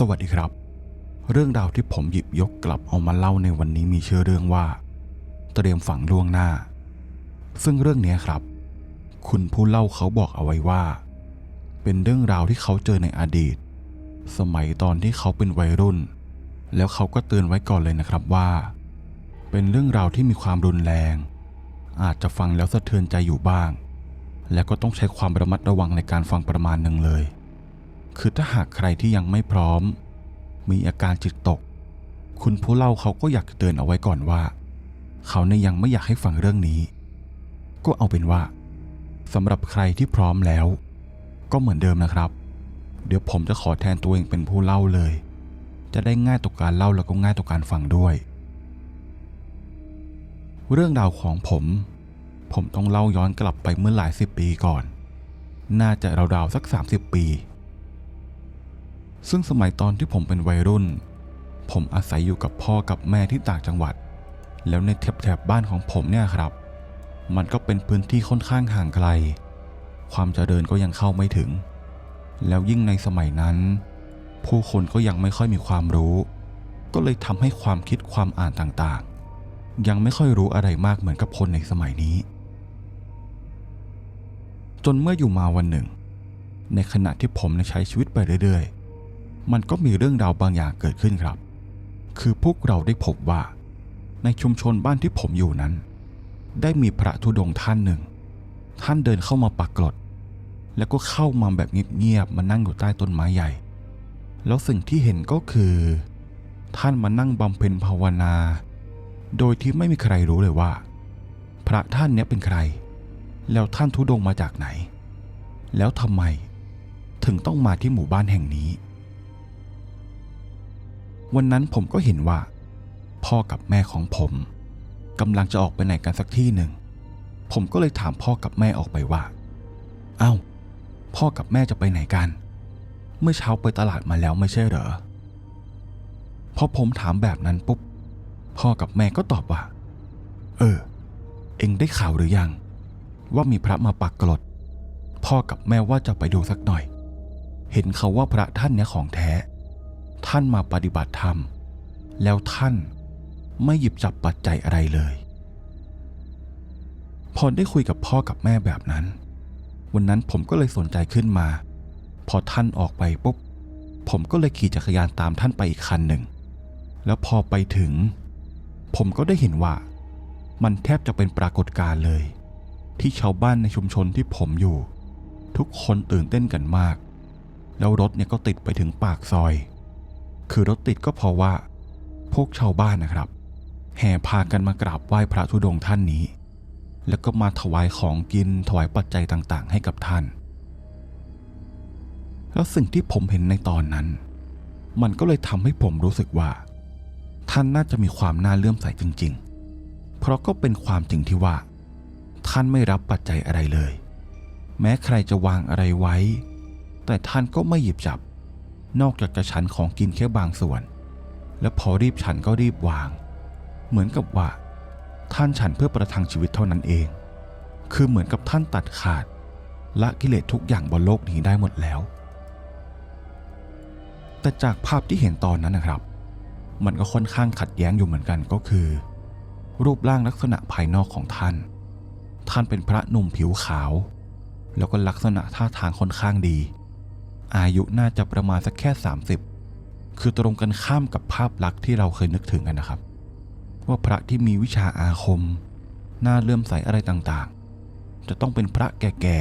สวัสดีครับ เรื่องราวที่ผมหยิบยกกลับเอามาเล่าในวันนี้มีชื่อเรื่องว่า เตรียมฝังล่วงหน้า ซึ่งเรื่องนี้ครับ คุณผู้เล่าเขาบอกเอาไว้ว่า เป็นเรื่องราวที่เขาเจอในอดีต สมัยตอนที่เขาเป็นวัยรุ่น แล้วเขาก็เตือนไว้ก่อนเลยนะครับว่า เป็นเรื่องราวที่มีความรุนแรง อาจจะฟังแล้วสะเทือนใจอยู่บ้าง และก็ต้องใช้ความระมัดระวังในการฟังประมาณหนึ่งเลย คือถ้าหากใครที่ยังไม่พร้อม มีอาการจิตตก คุณผู้เล่าเขาก็อยากเตือนเอาไว้ก่อนว่า เขาเนี่ยยังไม่อยากให้ฟังเรื่องนี้ ก็เอาเป็นว่าสำหรับใครที่พร้อมแล้ว ก็เหมือนเดิมนะครับ เดี๋ยวผมจะขอแทนตัวเองเป็นผู้เล่าเลย จะได้ง่ายต่อการเล่าแล้วก็ง่ายต่อการฟังด้วย เรื่องราวของผม ผมต้องเล่าย้อนกลับไปเมื่อหลายสิบปีก่อน น่าจะราวๆสัก 30 ปี ซึ่งสมัยตอนที่ผมเป็นวัยรุ่น ผมอาศัยอยู่กับพ่อกับแม่ที่ต่างจังหวัด แล้วในแถบๆบ้านของผมเนี่ยครับ มันก็เป็นพื้นที่ค่อนข้างห่างไกล ความเจริญก็ยังเข้าไม่ถึง แล้วยิ่งในสมัยนั้น ผู้คนก็ยังไม่ค่อยมีความรู้ ก็เลยทำให้ความคิดความอ่านต่างๆ ยังไม่ค่อยรู้อะไรมากเหมือนกับคนในสมัยนี้ จนเมื่ออยู่มาวันหนึ่ง ในขณะที่ผมใช้ชีวิตไปเรื่อยๆ มันก็มีเรื่องราวบางอย่างเกิดขึ้นครับ คือพวกเราได้พบว่า ในชุมชนบ้านที่ผมอยู่นั้น ได้มีพระธุดงท่านหนึ่ง ท่านเดินเข้ามาปักกรดแล้วก็เข้ามาแบบเงียบๆมานั่งอยู่ใต้ต้นไม้ใหญ่ แล้วสิ่งที่เห็นก็คือ ท่านมานั่งบำเพ็ญภาวนา โดยที่ไม่มีใครรู้เลยว่า พระท่านเนี้ยเป็นใคร แล้วท่านทุดงมาจากไหน แล้วทำไมถึงต้องมาที่หมู่บ้านแห่งนี้ วันนั้นผมก็เห็นว่า พ่อกับแม่ของผมกำลังจะออกไปไหนกันสักที่หนึ่ง ผมก็เลยถามพ่อกับแม่ออกไปว่า เอ้า พ่อกับแม่จะไปไหนกัน เมื่อเช้าไปตลาดมาแล้วไม่ใช่เหรอ พอผมถามแบบนั้นปุ๊บ พ่อกับแม่ก็ตอบว่า เออ เอ็งได้ข่าวหรือยัง ว่ามีพระมาปักกรด พ่อกับแม่ว่าจะไปดูสักหน่อย เห็นเขาว่าพระท่านเนี้ยของแท้ ท่านมาปฏิบัติธรรม แล้วท่านไม่หยิบจับปัจจัยอะไรเลย พอได้คุยกับพ่อกับแม่แบบนั้น วันนั้นผมก็เลยสนใจขึ้นมา พอท่านออกไปปุ๊บ ผมก็เลยขี่จักรยานตามท่านไปอีกคันหนึ่ง แล้วพอไปถึง ผมก็ได้เห็นว่า มันแทบจะเป็นปรากฏการณ์เลย ที่ชาวบ้านในชุมชนที่ผมอยู่ ทุกคนตื่นเต้นกันมาก แล้วรถเนี่ยก็ติดไปถึงปากซอย คือรถติดก็เพราะว่า พวกชาวบ้านนะครับ แห่พากันมากราบไหว้พระธุดงค์ท่านนี้ แล้วก็มาถวายของกินถวายปัจจัยต่างๆ ให้กับท่าน แล้วสิ่งที่ผมเห็นในตอนนั้น มันก็เลยทำให้ผมรู้สึกว่า ท่านน่าจะมีความน่าเลื่อมใสจริง ๆ เพราะก็เป็นความจริงที่ว่า ท่านไม่รับปัจจัยอะไรเลย แม้ใครจะวางอะไรไว้ แต่ท่านก็ไม่หยิบจับ นอกจากจะฉันของกินแค่บางส่วน และพอรีบฉันก็รีบวาง เหมือนกับว่า ท่านฉันเพื่อประทังชีวิตเท่านั้นเอง คือเหมือนกับท่านตัดขาด ละกิเลสทุกอย่างบนโลกนี้ได้หมดแล้ว แต่จากภาพที่เห็นตอนนั้นนะครับ มันก็ค่อนข้างขัดแย้งอยู่เหมือนกันก็คือ รูปร่างลักษณะภายนอกของท่าน ท่านเป็นพระหนุ่มผิวขาว แล้วก็ลักษณะท่าทางค่อนข้างดี อายุน่าจะประมาณสักแค่ 30 คือตรงกันข้ามกับภาพลักษณ์ที่เราเคยนึกถึงกันนะครับ ว่าพระที่มีวิชาอาคม หน้าเลื่อมใสอะไรต่างๆ จะต้องเป็นพระแก่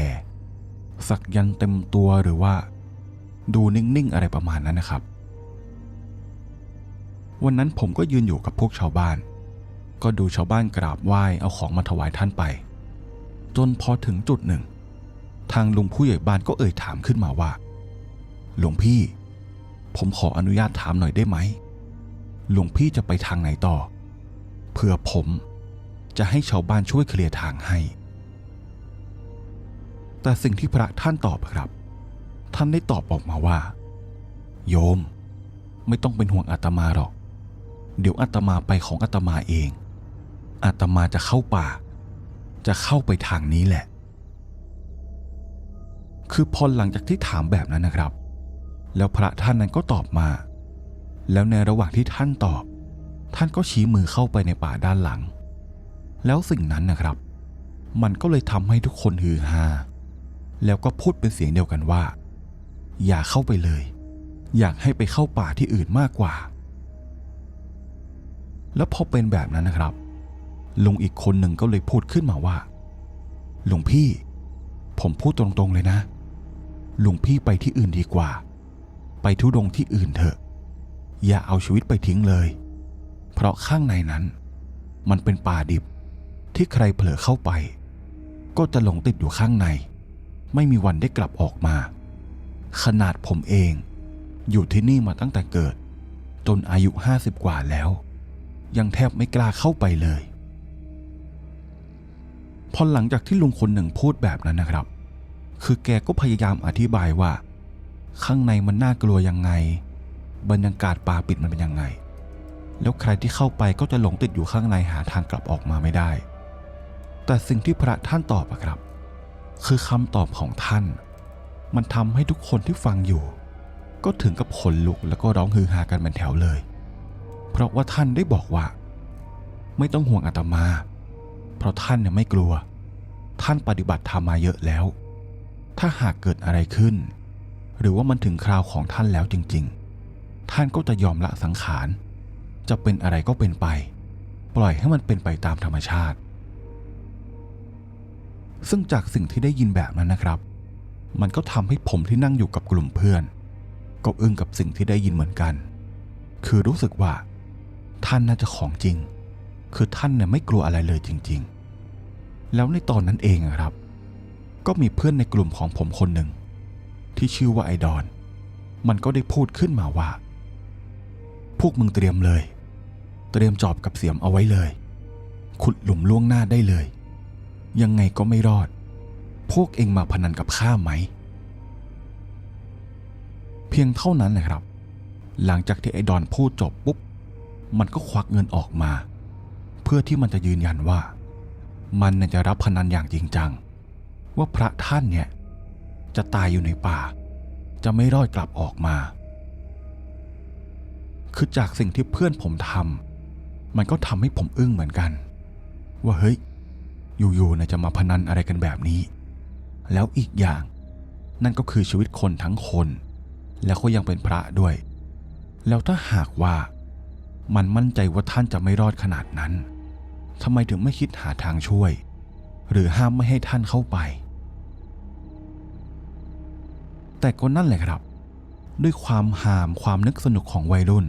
ๆ สักยันเต็มตัวหรือว่า ดูนิ่งๆ อะไรประมาณนั้นนะครับ วันนั้นผมก็ยืนอยู่กับพวกชาวบ้าน ก็ดูชาวบ้านกราบไหว้เอาของมาถวายท่านไป จนพอถึงจุดหนึ่ง ทางลุงผู้ใหญ่บ้านก็เอ่ยถามขึ้นมาว่า หลวงพี่ ผมขออนุญาตถามหน่อยได้ไหม หลวงพี่จะไปทางไหนต่อ เพื่อผมจะให้ชาวบ้านช่วยเคลียร์ทางให้ แต่สิ่งที่พระท่านตอบครับ ท่านได้ตอบออกมาว่า โยม ไม่ต้องเป็นห่วงอาตมาหรอก เดี๋ยวอาตมาไปของอาตมาเอง อาตมาจะเข้าป่า จะเข้าไปทางนี้แหละ คือพอหลังจากที่ถามแบบนั้นนะครับ แล้วพระท่านนั้นก็ตอบมา แล้วในระหว่างที่ท่านตอบ ท่านก็ชี้มือเข้าไปในป่าด้านหลัง แล้วสิ่งนั้นนะครับ มันก็เลยทำให้ทุกคนฮือฮาแล้วก็พูดเป็นเสียงเดียวกันว่า อย่าเข้าไปเลย อยากให้ไปเข้าป่าที่อื่นมากกว่า แล้วพอเป็นแบบนั้นนะครับ ลุงอีกคนหนึ่งก็เลยพูดขึ้นมาว่าหลวงพี่ ผมพูดตรงๆเลยนะหลวงพี่ไปที่อื่นดีกว่า ไปทุดงที่อื่นเถอะ อย่าเอาชีวิตไปทิ้งเลย เพราะข้างในนั้น มันเป็นป่าดิบที่ใครเผลอเข้าไป ก็จะหลงติดอยู่ข้างใน ไม่มีวันได้กลับออกมา ขนาดผมเอง อยู่ที่นี่มาตั้งแต่เกิด จนอายุห้าสิบกว่าแล้ว ยังแทบไม่กล้าเข้าไปเลยพอหลังจากที่ลุงคนหนึ่งพูดแบบนั้นนะครับ คือแกก็พยายามอธิบายว่า ข้างในมันน่ากลัวยังไง บรรยากาศป่าปิดมันเป็นยังไง แล้วใครที่เข้าไปก็จะหลงติดอยู่ข้างในหาทางกลับออกมาไม่ได้ แต่สิ่งที่พระท่านตอบอะครับ คือคำตอบของท่าน มันทำให้ทุกคนที่ฟังอยู่ ก็ถึงกับขนลุกแล้วก็ร้องฮือฮากันเป็นแถวเลย เพราะว่าท่านได้บอกว่า ไม่ต้องห่วงอาตมา เพราะท่านเนี่ยไม่กลัว ท่านปฏิบัติธรรมมาเยอะแล้ว ถ้าหากเกิดอะไรขึ้น หรือว่ามันถึงคราวของท่านแล้วจริง ๆ ท่านก็จะยอมละสังขาร จะเป็นอะไรก็เป็นไป ปล่อยให้มันเป็นไปตามธรรมชาติ ซึ่งจากสิ่งที่ได้ยินแบบนั้นนะครับ มันก็ทำให้ผมที่นั่งอยู่กับกลุ่มเพื่อน ก็อึ้งกับสิ่งที่ได้ยินเหมือนกัน คือรู้สึกว่า ท่านน่าจะของจริง คือท่านเนี่ยไม่กลัวอะไรเลยจริง ๆ แล้วในตอนนั้นเองอะครับ ก็มีเพื่อนในกลุ่มของผมคนหนึ่ง ที่ชื่อว่าไอดอน มันก็ได้พูดขึ้นมาว่า พวกมึงเตรียมเลย เตรียมจอบกับเสียมเอาไว้เลย ขุดหลุมล่วงหน้าได้เลย ยังไงก็ไม่รอด พวกเองมาพนันกับข้าไหม เพียงเท่านั้นนะครับ หลังจากที่ไอดอนพูดจบปุ๊บ มันก็ควักเงินออกมา เพื่อที่มันจะยืนยันว่า มันจะรับพนันอย่างจริงจังว่าพระท่านเนี่ย จะตายอยู่ในป่า จะไม่รอดกลับออกมา คือจากสิ่งที่เพื่อนผมทำมันก็ทำให้ผมอึ้งเหมือนกัน ว่าเฮ้ย อยู่ๆนะจะมาพนันอะไรกันแบบนี้ แล้วอีกอย่าง นั่นก็คือชีวิตคนทั้งคน แล้วก็ยังเป็นพระด้วย แล้วถ้าหากว่า มันมั่นใจว่าท่านจะไม่รอดขนาดนั้นทำไมถึงไม่คิดหาทางช่วย หรือห้ามไม่ให้ท่านเข้าไป แต่ก็นั่นแหละครับ ด้วยความหามความนึกสนุกของวัยรุ่น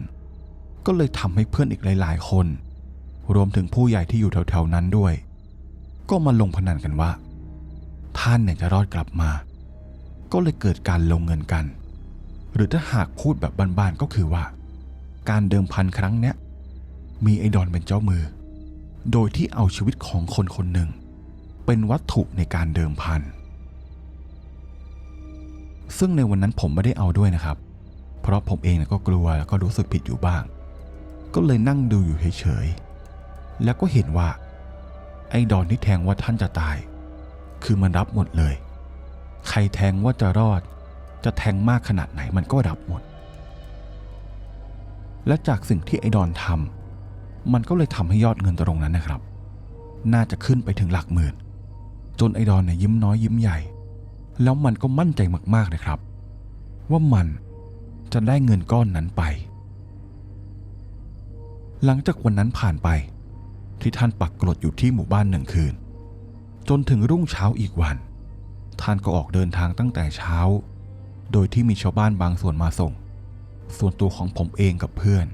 ก็เลยทำให้เพื่อนอีกหลาย ๆ คน รวมถึงผู้ใหญ่ที่อยู่แถว ๆ นั้นด้วย ก็มาลงพนันกันว่า ท่านเนี่ยจะรอดกลับมา ก็เลยเกิดการลงเงินกัน หรือถ้าหากพูดแบบบ้านๆก็คือว่า การเดิมพันครั้งเนี้ยมีไอดอนเป็นเจ้ามือ โดยที่เอาชีวิตของคนคนหนึ่ง เป็นวัตถุในการเดิมพัน ซึ่งในวันนั้นผมไม่ได้เอาด้วยนะครับ เพราะผมเองก็กลัวแล้วก็รู้สึกผิดอยู่บ้าง ก็เลยนั่งดูอยู่เฉยๆ แล้วก็เห็นว่า ไอ้ดอนที่แทงว่าท่านจะตาย คือมันรับหมดเลย ใครแทงว่าจะรอด จะแทงมากขนาดไหนมันก็รับหมด และจากสิ่งที่ไอ้ดอนทำมันก็เลยทำให้ยอดเงินตรงนั้นนะครับ น่าจะขึ้นไปถึงหลักหมื่น จนไอ้ดอนเนี่ยยิ้มน้อยยิ้มใหญ่ แล้วมันก็มั่นใจมากๆเลยครับ ว่ามันจะได้เงินก้อนนั้นไป หลังจากวันนั้นผ่านไป ที่ท่านปักกรดอยู่ที่หมู่บ้านหนึ่งคืน จนถึงรุ่งเช้าอีกวัน ท่านก็ออกเดินทางตั้งแต่เช้า โดยที่มีชาวบ้านบางส่วนมาส่ง ส่วนตัวของผมเองกับเพื่อน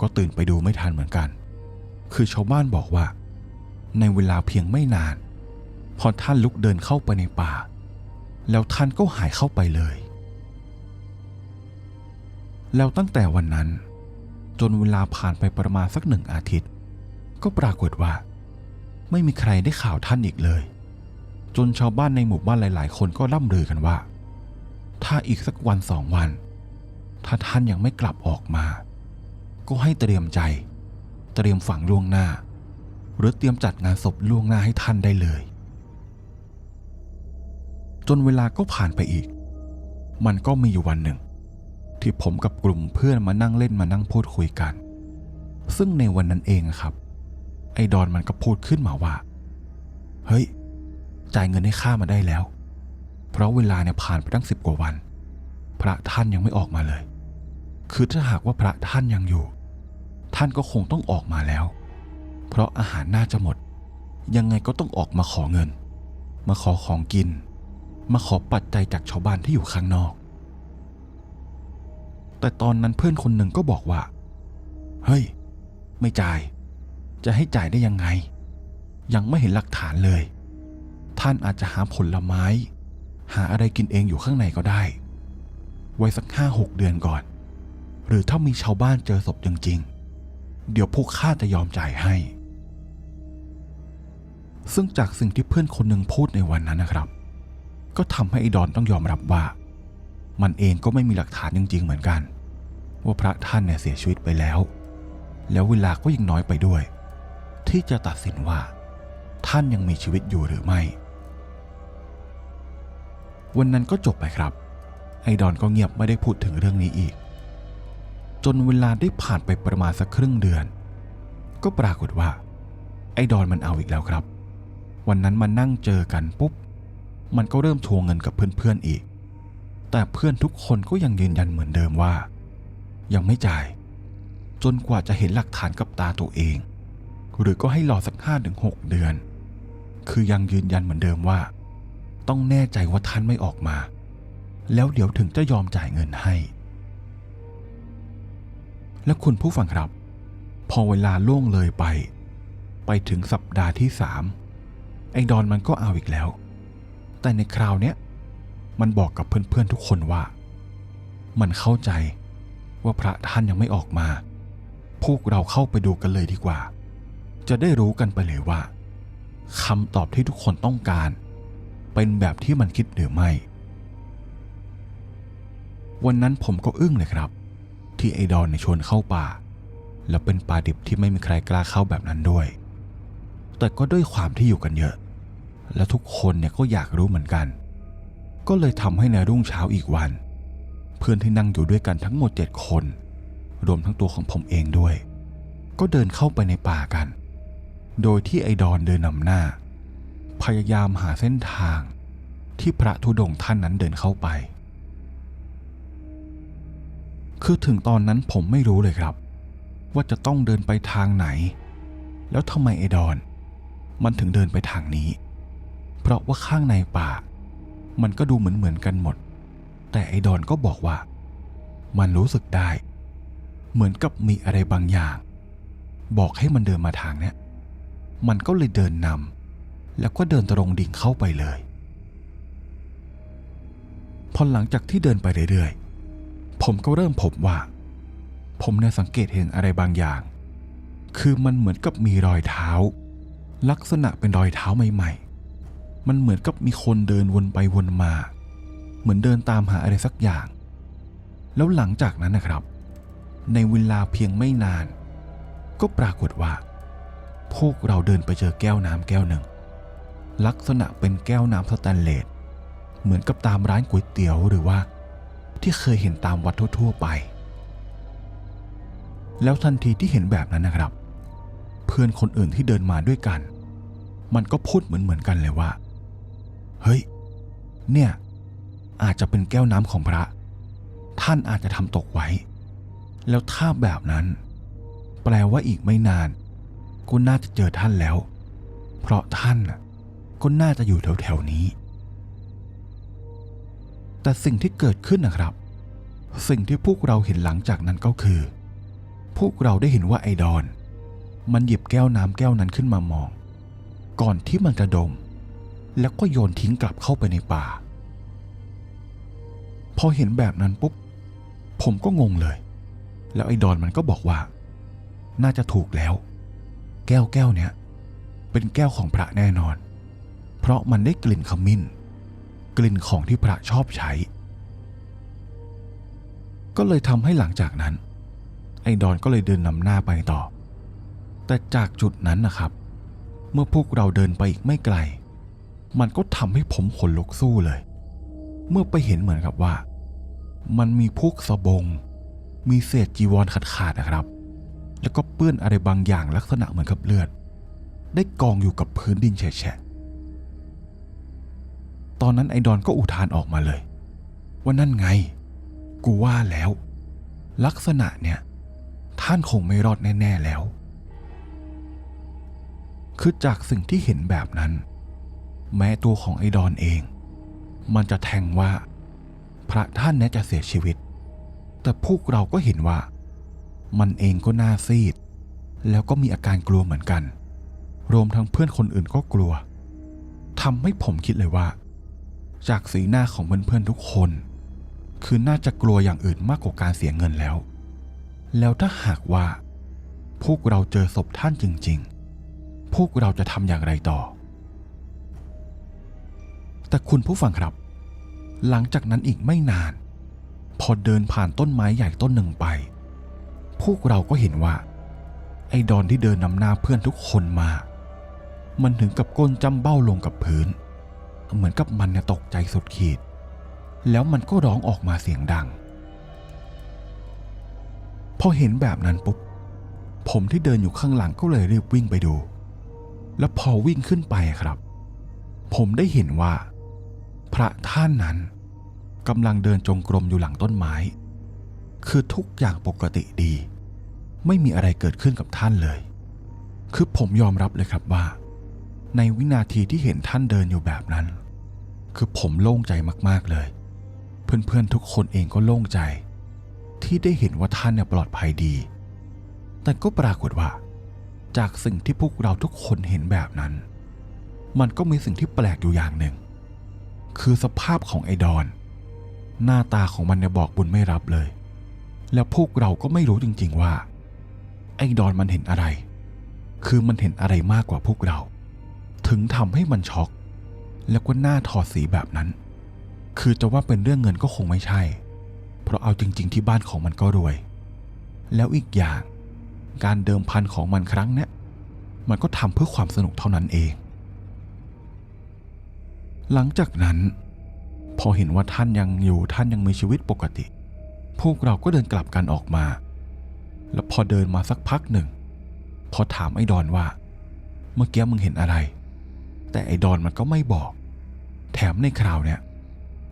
ก็ตื่นไปดูไม่ทันเหมือนกัน คือชาวบ้านบอกว่า ในเวลาเพียงไม่นาน พอท่านลุกเดินเข้าไปในป่า แล้วท่านก็หายเข้าไปเลย แล้วตั้งแต่วันนั้น จนเวลาผ่านไปประมาณสักหนึ่งอาทิตย์ ก็ปรากฏว่า ไม่มีใครได้ข่าวท่านอีกเลย จนชาวบ้านในหมู่บ้านหลาย ๆ คนก็ล่ำลือกันว่า ถ้าอีกสักวันสองวัน ถ้าท่านยังไม่กลับออกมา ก็ให้เตรียมใจ เตรียมฝังล่วงหน้า หรือเตรียมจัดงานศพล่วงหน้าให้ท่านได้เลย จนเวลาก็ผ่านไปอีก มันก็มีอยู่วันหนึ่ง ที่ผมกับกลุ่มเพื่อนมานั่งเล่นมานั่งพูดคุยกัน ซึ่งในวันนั้นเองอะครับ ไอ้ดอนมันก็พูดขึ้นมาว่า เฮ้ย จ่ายเงินให้ข้ามาได้แล้ว เพราะเวลาเนี่ยผ่านไปตั้งสิบกว่าวัน พระท่านยังไม่ออกมาเลย คือถ้าหากว่าพระท่านยังอยู่ ท่านก็คงต้องออกมาแล้ว เพราะอาหารน่าจะหมด ยังไงก็ต้องออกมาขอเงิน มาขอของกิน มาขอปัจจัยจากชาวบ้านที่อยู่ข้างนอก แต่ตอนนั้นเพื่อนคนหนึ่งก็บอกว่า เฮ้ย ไม่จ่าย จะให้จ่ายได้ยังไง ยังไม่เห็นหลักฐานเลย ท่านอาจจะหาผลไม้ หาอะไรกินเองอยู่ข้างในก็ได้ ไว้สักห้าหกเดือนก่อน หรือถ้ามีชาวบ้านเจอศพจริงๆ เดี๋ยวพวกข้าจะยอมจ่ายให้ซึ่งจากสิ่งที่เพื่อนคนหนึ่งพูดในวันนั้นนะครับ ก็ทำให้ไอ้ดอนต้องยอมรับว่า มันเองก็ไม่มีหลักฐานจริงๆเหมือนกัน ว่าพระท่านเนี่ยเสียชีวิตไปแล้ว แล้วเวลาก็ยังน้อยไปด้วย ที่จะตัดสินว่า ท่านยังมีชีวิตอยู่หรือไม่ วันนั้นก็จบไปครับ ไอ้ดอนก็เงียบไม่ได้พูดถึงเรื่องนี้อีก จนเวลาได้ผ่านไปประมาณสักครึ่งเดือน ก็ปรากฏว่า ไอ้ดอนมันเอาอีกแล้วครับ วันนั้นมานั่งเจอกันปุ๊บ มันก็เริ่มทวงเงินกับเพื่อนๆอีก แต่เพื่อนทุกคนก็ยังยืนยันเหมือนเดิมว่า ยังไม่จ่าย จนกว่าจะเห็นหลักฐานกับตาตัวเอง หรือก็ให้รอสักห้าถึงหกเดือน คือยังยืนยันเหมือนเดิมว่า ต้องแน่ใจว่าท่านไม่ออกมา แล้วเดี๋ยวถึงจะยอมจ่ายเงินให้ และคุณผู้ฟังครับ พอเวลาล่วงเลยไป ไปถึงสัปดาห์ที่สามไอ้ดอนมันก็เอาอีกแล้ว แต่ในคราวเนี้ยมันบอกกับเพื่อนๆทุกคนว่า มันเข้าใจว่าพระท่านยังไม่ออกมา พวกเราเข้าไปดูกันเลยดีกว่า จะได้รู้กันไปเลยว่าคำตอบที่ทุกคนต้องการ เป็นแบบที่มันคิดหรือไม่ วันนั้นผมก็อึ้งเลยครับ ที่ไอดอนในชวนเข้าป่า แล้วเป็นป่าดิบที่ไม่มีใครกล้าเข้าแบบนั้นด้วย แต่ก็ด้วยความที่อยู่กันเยอะ และทุกคนเนี่ยก็อยากรู้เหมือนกัน ก็เลยทำให้ในรุ่งเช้าอีกวัน เพื่อนที่นั่งอยู่ด้วยกันทั้งหมดเจ็ดคน รวมทั้งตัวของผมเองด้วย ก็เดินเข้าไปในป่ากัน โดยที่ไอดอนเดินนำหน้า พยายามหาเส้นทางที่พระธุดงท่านนั้นเดินเข้าไป คือถึงตอนนั้นผมไม่รู้เลยครับ ว่าจะต้องเดินไปทางไหน แล้วทำไมไอดอน มันถึงเดินไปทางนี้ เพราะว่าข้างในป่า มันก็ดูเหมือนเหมือนกันหมด แต่ไอ้ดอนก็บอกว่า มันรู้สึกได้ เหมือนกับมีอะไรบางอย่าง บอกให้มันเดินมาทางเนี้ยมันก็เลยเดินนำแล้วก็เดินตรงดิ่งเข้าไปเลยพอหลังจากที่เดินไปเรื่อยๆ ผมก็เริ่มพบว่า ผมเนี่ยสังเกตเห็นอะไรบางอย่าง คือมันเหมือนกับมีรอยเท้า ลักษณะเป็นรอยเท้าใหม่ๆ มันเหมือนกับมีคนเดินวนไปวนมา เหมือนเดินตามหาอะไรสักอย่าง แล้วหลังจากนั้นนะครับ ในเวลาเพียงไม่นาน ก็ปรากฏว่า พวกเราเดินไปเจอแก้วน้ำแก้วหนึ่ง ลักษณะเป็นแก้วน้ำสแตนเลสเหมือนกับตามร้านก๋วยเตี๋ยวหรือว่า ที่เคยเห็นตามวัดทั่วๆไป แล้วทันทีที่เห็นแบบนั้นนะครับ เพื่อนคนอื่นที่เดินมาด้วยกัน มันก็พูดเหมือนเหมือนๆกันเลยว่า เฮ้ย เนี่ย อาจจะเป็นแก้วน้ำของพระ ท่านอาจจะทำตกไว้ แล้วถ้าแบบนั้น แปลว่าอีกไม่นานก็น่าจะเจอท่านแล้ว เพราะท่านน่ะก็น่าจะอยู่แถวๆนี้ แต่สิ่งที่เกิดขึ้นนะครับ สิ่งที่พวกเราเห็นหลังจากนั้นก็คือ พวกเราได้เห็นว่าไอดอน มันหยิบแก้วน้ำแก้วนั้นขึ้นมามอง ก่อนที่มันจะดม แล้วก็โยนทิ้งกลับเข้าไปในป่า พอเห็นแบบนั้นปุ๊บ ผมก็งงเลย แล้วไอ้ดอนมันก็บอกว่า น่าจะถูกแล้ว แก้วแก้วเนี้ยเป็นแก้วของพระแน่นอน เพราะมันได้กลิ่นขมิ้น กลิ่นของที่พระชอบใช้ ก็เลยทำให้หลังจากนั้น ไอ้ดอนก็เลยเดินนำหน้าไปต่อ แต่จากจุดนั้นนะครับ เมื่อพวกเราเดินไปอีกไม่ไกล มันก็ทำให้ผมขนลุกสู้เลย เมื่อไปเห็นเหมือนกับว่า มันมีพวกสบง มีเศษจีวรขาดขาดๆนะครับ แล้วก็เปื้อนอะไรบางอย่างลักษณะเหมือนกับเลือด ได้กองอยู่กับพื้นดินแฉะตอนนั้นไอดอนก็อุทานออกมาเลย ว่านั่นไง กูว่าแล้ว ลักษณะเนี่ย ท่านคงไม่รอดแน่ ๆแล้ว คือจากสิ่งที่เห็นแบบนั้น แม้ตัวของไอ้ดอนเอง มันจะแทงว่า พระท่านนี่จะเสียชีวิต แต่พวกเราก็เห็นว่า มันเองก็น่าซีด แล้วก็มีอาการกลัวเหมือนกัน รวมทั้งเพื่อนคนอื่นก็กลัวทำให้ผมคิดเลยว่า จากสีหน้าของเพื่อนๆทุกคน คือน่าจะกลัวอย่างอื่นมากกว่าการเสียเงินแล้ว แล้วถ้าหากว่า พวกเราเจอศพท่านจริง ๆ พวกเราจะทำอย่างไรต่อ แต่คุณผู้ฟังครับ หลังจากนั้นอีกไม่นาน พอเดินผ่านต้นไม้ใหญ่ต้นหนึ่งไป พวกเราก็เห็นว่า ไอ้ดอนที่เดินนำหน้าเพื่อนทุกคนมา มันถึงกับก้นจำเบ้าลงกับพื้น เหมือนกับมันเนี่ยตกใจสุดขีด แล้วมันก็ร้องออกมาเสียงดัง พอเห็นแบบนั้นปุ๊บ ผมที่เดินอยู่ข้างหลังก็เลยรีบวิ่งไปดู แล้วพอวิ่งขึ้นไปครับผมได้เห็นว่า ระท่านนั้นกำลังเดินจงกรมอยู่หลังต้นไม้ คือทุกอย่างปกติดี ไม่มีอะไรเกิดขึ้นกับท่านเลย คือผมยอมรับเลยครับว่า ในวินาทีที่เห็นท่านเดินอยู่แบบนั้น คือผมโล่งใจมากๆเลย เพื่อนๆทุกคนเองก็โล่งใจ ที่ได้เห็นว่าท่านเนี่ยปลอดภัยดี แต่ก็ปรากฏว่า จากสิ่งที่พวกเราทุกคนเห็นแบบนั้น มันก็มีสิ่งที่แปลกอยู่อย่างหนึ่ง คือสภาพของไอดอน หน้าตาของมันเนี่ยบอกบุญไม่รับเลย แล้วพวกเราก็ไม่รู้จริง ๆว่า ไอ้ดอนมันเห็นอะไร คือมันเห็นอะไรมากกว่าพวกเรา ถึงทำให้มันช็อก แล้วก็หน้าถอดสีแบบนั้น คือจะว่าเป็นเรื่องเงินก็คงไม่ใช่ เพราะเอาจริง ๆ ที่บ้านของมันก็รวย แล้วอีกอย่าง การเดิมพันของมันครั้งเนี้ยมันก็ทำเพื่อความสนุกเท่านั้นเอง หลังจากนั้น พอเห็นว่าท่านยังอยู่ท่านยังมีชีวิตปกติ พวกเราก็เดินกลับกันออกมา แล้วพอเดินมาสักพักหนึ่ง พอถามไอ้ดอนว่า เมื่อกี้มึงเห็นอะไร แต่ไอ้ดอนมันก็ไม่บอก แถมในคราวเนี้ย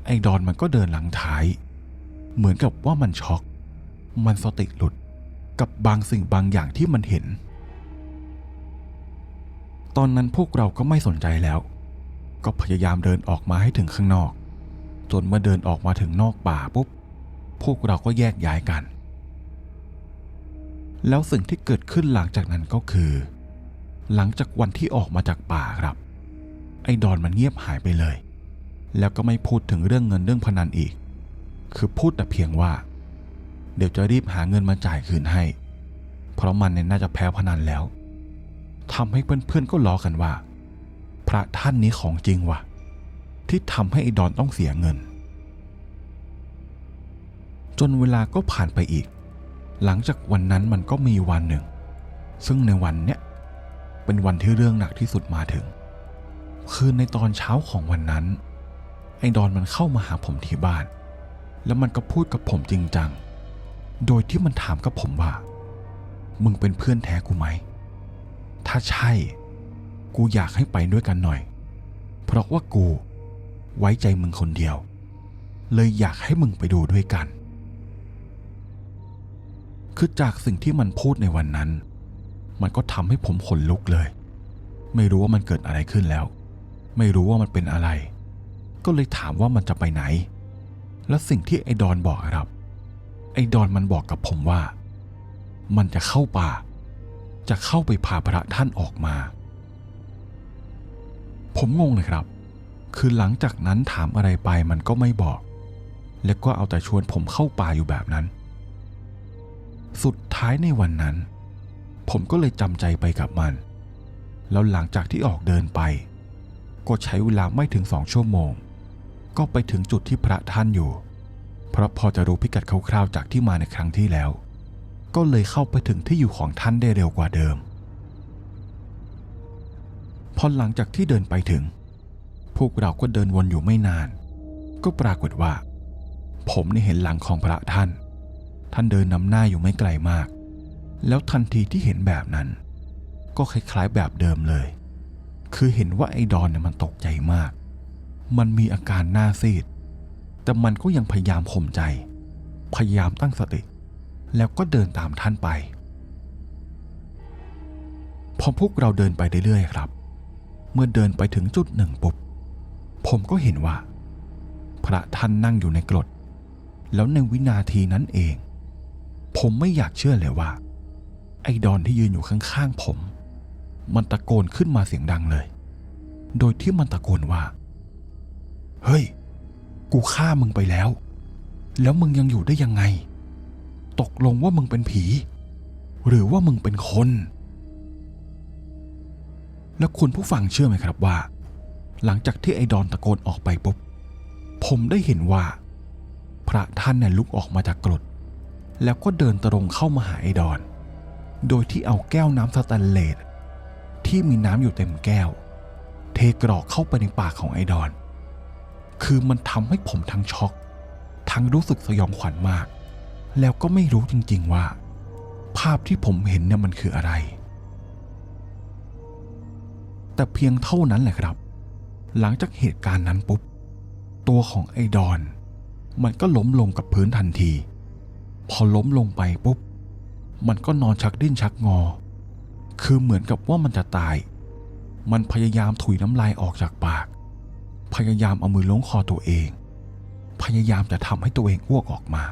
ไอ้ดอนมันก็เดินหลังท้าย เหมือนกับว่ามันช็อก มันสติหลุดกับบางสิ่งบางอย่างที่มันเห็น ตอนนั้นพวกเราก็ไม่สนใจแล้ว ก็พยายามเดินออกมาให้ถึงข้างนอก จนเมื่อเดินออกมาถึงนอกป่าปุ๊บ พวกเราก็แยกย้ายกัน แล้วสิ่งที่เกิดขึ้นหลังจากนั้นก็คือ หลังจากวันที่ออกมาจากป่าครับ ไอ้ดอนมันเงียบหายไปเลย แล้วก็ไม่พูดถึงเรื่องเงินเรื่องพนันอีก คือพูดแต่เพียงว่า เดี๋ยวจะรีบหาเงินมาจ่ายคืนให้ เพราะมันเนี่ยน่าจะแพ้พนันแล้วทำให้เพื่อนๆก็ล้อกันว่า พระท่านนี้ของจริงวะที่ทำให้ไอ้ดอนต้องเสียเงิน จนเวลาก็ผ่านไปอีก หลังจากวันนั้นมันก็มีวันหนึ่ง ซึ่งในวันเนี้ยเป็นวันที่เรื่องหนักที่สุดมาถึง คือในตอนเช้าของวันนั้น ไอ้ดอนมันเข้ามาหาผมที่บ้าน แล้วมันก็พูดกับผมจริงจัง โดยที่มันถามกับผมว่า มึงเป็นเพื่อนแท้กูไหม ถ้าใช่ กูอยากให้ไปด้วยกันหน่อย เพราะว่ากูไว้ใจมึงคนเดียว เลยอยากให้มึงไปดูด้วยกัน คือจากสิ่งที่มันพูดในวันนั้น มันก็ทำให้ผมขนลุกเลย ไม่รู้ว่ามันเกิดอะไรขึ้นแล้ว ไม่รู้ว่ามันเป็นอะไร ก็เลยถามว่ามันจะไปไหน และสิ่งที่ไอ้ดอนบอกครับ ไอ้ดอนมันบอกกับผมว่า มันจะเข้าป่า จะเข้าไปพาพระท่านออกมา ผมงงเลยครับ คือหลังจากนั้นถามอะไรไปมันก็ไม่บอก แล้วก็เอาแต่ชวนผมเข้าป่าอยู่แบบนั้น สุดท้ายในวันนั้น ผมก็เลยจำใจไปกับมัน แล้วหลังจากที่ออกเดินไป ก็ใช้เวลาไม่ถึงสองชั่วโมง ก็ไปถึงจุดที่พระท่านอยู่ เพราะพอจะรู้พิกัดคร่าวๆจากที่มาในครั้งที่แล้ว ก็เลยเข้าไปถึงที่อยู่ของท่านได้เร็วกว่าเดิม พอหลังจากที่เดินไปถึง พวกเราก็เดินวนอยู่ไม่นาน ก็ปรากฏว่า ผมเนี่ยเห็นหลังของพระท่าน ท่านเดินนำหน้าอยู่ไม่ไกลมาก แล้วทันทีที่เห็นแบบนั้น ก็คล้ายๆแบบเดิมเลย คือเห็นว่าไอ้ดอนเนี่ยมันตกใจมาก มันมีอาการหน้าซีด แต่มันก็ยังพยายามข่มใจ พยายามตั้งสติ แล้วก็เดินตามท่านไปพอพวกเราเดินไปเรื่อยๆครับ เมื่อเดินไปถึงจุดหนึ่งปุ๊บ ผมก็เห็นว่า พระท่านนั่งอยู่ในกรด แล้วในวินาทีนั้นเอง ผมไม่อยากเชื่อเลยว่า ไอ้ดอนที่ยืนอยู่ข้างๆผม มันตะโกนขึ้นมาเสียงดังเลย โดยที่มันตะโกนว่า เฮ้ย กูฆ่ามึงไปแล้ว แล้วมึงยังอยู่ได้ยังไง ตกลงว่ามึงเป็นผี หรือว่ามึงเป็นคน แล้วคุณผู้ฟังเชื่อไหมครับว่า หลังจากที่ไอ้ดอนตะโกนออกไปปุ๊บ ผมได้เห็นว่า พระท่านเนี่ยลุกออกมาจากกรด แล้วก็เดินตรงเข้ามาหาไอ้ดอน โดยที่เอาแก้วน้ำสแตนเลสที่มีน้ำอยู่เต็มแก้ว เทกรอกเข้าไปในปากของไอ้ดอน คือมันทำให้ผมทั้งช็อก ทั้งรู้สึกสยองขวัญมาก แล้วก็ไม่รู้จริงๆว่า ภาพที่ผมเห็นเนี่ยมันคืออะไร แต่เพียงเท่านั้นแหละครับ หลังจากเหตุการณ์นั้นปุ๊บ ตัวของไอ้ดอน มันก็ล้มลงกับพื้นทันที พอล้มลงไปปุ๊บ มันก็นอนชักดิ้นชักงอ คือเหมือนกับว่ามันจะตาย มันพยายามถุยน้ำลายออกจากปาก พยายามเอามือล้วงคอตัวเอง พยายามจะทำให้ตัวเองอ้วกออกมา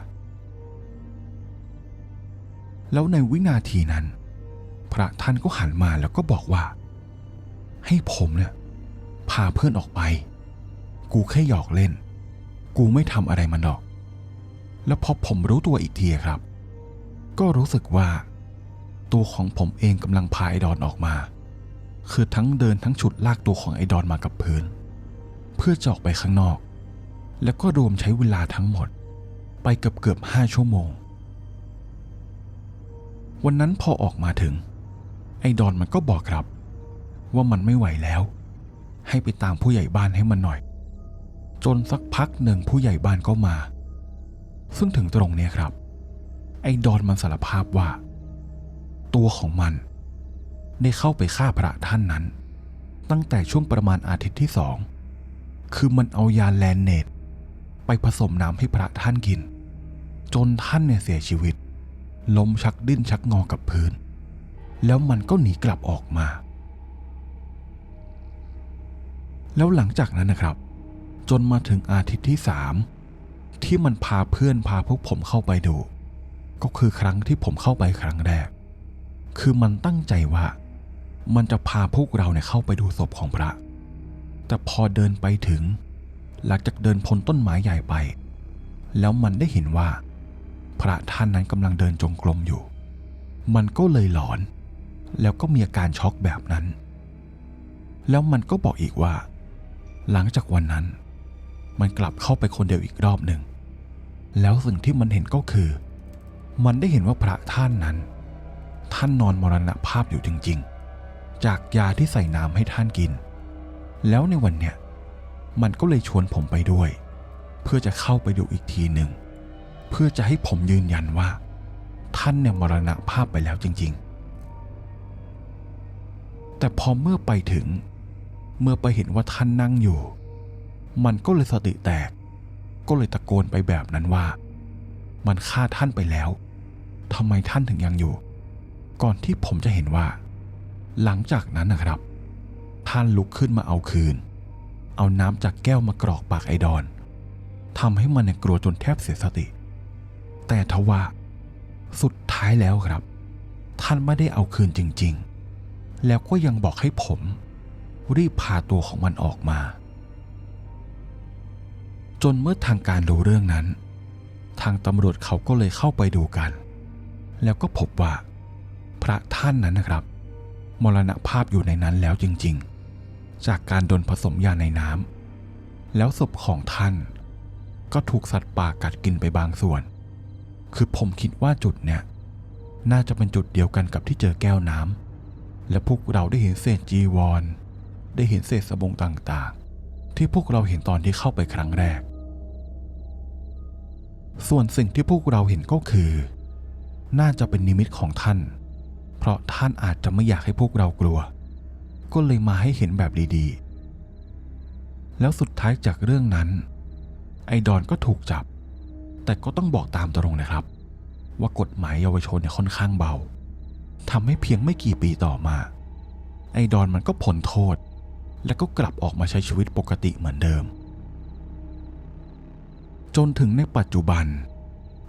แล้วในวินาทีนั้น พระท่านก็หันมาแล้วก็บอกว่า ให้ผมเนี่ยพาเพื่อนออกไป กูแค่หยอกเล่น กูไม่ทำอะไรมันหรอก แล้วพอผมรู้ตัวอีกทีครับ ก็รู้สึกว่า ตัวของผมเองกำลังพาไอดอนออกมา คือทั้งเดินทั้งฉุดลากตัวของไอดอนมากับพื้น เพื่อจะออกไปข้างนอก แล้วก็รวมใช้เวลาทั้งหมด ไปเกือบเกือบห้าชั่วโมง วันนั้นพอออกมาถึง ไอดอนมันก็บอกครับ ว่ามันไม่ไหวแล้ว ให้ไปตามผู้ใหญ่บ้านให้มันหน่อย จนสักพักหนึ่งผู้ใหญ่บ้านก็มา ซึ่งถึงตรงเนี้ครับ ไอ้ดอนมันสารภาพว่า ตัวของมัน ได้เข้าไปฆ่าพระท่านนั้น ตั้งแต่ช่วงประมาณอาทิตย์ที่สอง คือมันเอายาแลนเนตไปผสมน้ำให้พระท่านกิน จนท่านเนี่ยเสียชีวิตล้มชักดิ้นชักงอกับพื้น แล้วมันก็หนีกลับออกมา แล้วหลังจากนั้นนะครับ จนมาถึงอาทิตย์ที่สามที่มันพาเพื่อนพาพวกผมเข้าไปดู ก็คือครั้งที่ผมเข้าไปครั้งแรก คือมันตั้งใจว่า มันจะพาพวกเราเนี่ยเข้าไปดูศพของพระ แต่พอเดินไปถึง หลังจากเดินพ้นต้นไม้ใหญ่ไป แล้วมันได้เห็นว่า พระท่านนั้นกำลังเดินจงกรมอยู่ มันก็เลยหลอน แล้วก็มีอาการช็อกแบบนั้น แล้วมันก็บอกอีกว่า หลังจากวันนั้น มันกลับเข้าไปคนเดียวอีกรอบหนึ่ง แล้วสิ่งที่มันเห็นก็คือ มันได้เห็นว่าพระท่านนั้น ท่านนอนมรณภาพอยู่จริง ๆ จากยาที่ใส่น้ำให้ท่านกิน แล้วในวันเนี้ยมันก็เลยชวนผมไปด้วย เพื่อจะเข้าไปดูอีกทีหนึ่งเพื่อจะให้ผมยืนยันว่า ท่านเนี่ยมรณภาพไปแล้วจริง ๆ แต่พอเมื่อไปถึง เมื่อไปเห็นว่าท่านนั่งอยู่ มันก็เลยสติแตก ก็เลยตะโกนไปแบบนั้นว่า มันฆ่าท่านไปแล้วทำไมท่านถึงยังอยู่ ก่อนที่ผมจะเห็นว่า หลังจากนั้นนะครับ ท่านลุกขึ้นมาเอาคืน เอาน้ำจากแก้วมากรอกปากไอดอนทำให้มันเนี่ยกลัวจนแทบเสียสติ แต่ทว่า สุดท้ายแล้วครับ ท่านไม่ได้เอาคืนจริง ๆ แล้วก็ยังบอกให้ผม รีบพาตัวของมันออกมา จนเมื่อทางการรู้เรื่องนั้น ทางตำรวจเขาก็เลยเข้าไปดูกัน แล้วก็พบว่า พระท่านนั้นนะครับ มรณภาพอยู่ในนั้นแล้วจริง ๆ จากการโดนผสมยาในน้ำแล้วศพของท่าน ก็ถูกสัตว์ป่ากัดกินไปบางส่วน คือผมคิดว่าจุดเนี้ยน่าจะเป็นจุดเดียวกันกับที่เจอแก้วน้ำและพวกเราได้เห็นเศษจีวร ได้เห็นเศษสบงต่างๆ ที่พวกเราเห็นตอนที่เข้าไปครั้งแรก ส่วนสิ่งที่พวกเราเห็นก็คือ น่าจะเป็นนิมิตของท่าน เพราะท่านอาจจะไม่อยากให้พวกเรากลัว ก็เลยมาให้เห็นแบบดีๆ แล้วสุดท้ายจากเรื่องนั้น ไอ้ดอนก็ถูกจับ แต่ก็ต้องบอกตามตรงนะครับ ว่ากฎหมายเยาวชนเนี่ยค่อนข้างเบาทำให้เพียงไม่กี่ปีต่อมา ไอ้ดอนมันก็พ้นโทษ แล้วก็กลับออกมาใช้ชีวิตปกติเหมือนเดิม จนถึงในปัจจุบัน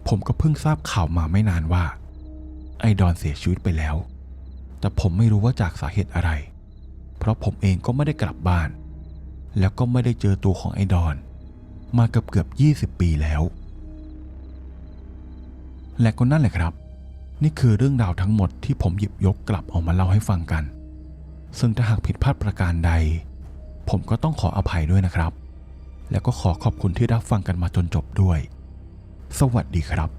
ผมก็เพิ่งทราบข่าวมาไม่นานว่า ไอดอนเสียชีวิตไปแล้ว แต่ผมไม่รู้ว่าจากสาเหตุอะไร เพราะผมเองก็ไม่ได้กลับบ้าน แล้วก็ไม่ได้เจอตัวของไอดอน มาเกือบเกือบ20 ปีแล้ว และก็นั่นแหละครับ นี่คือเรื่องราวทั้งหมดที่ผมหยิบยกกลับออกมาเล่าให้ฟังกัน ซึ่งถ้าหากผิดพลาดประการใด ผมก็ต้องขออภัยด้วยนะครับ แล้วก็ขอขอบคุณที่รับฟังกันมาจนจบด้วย สวัสดีครับ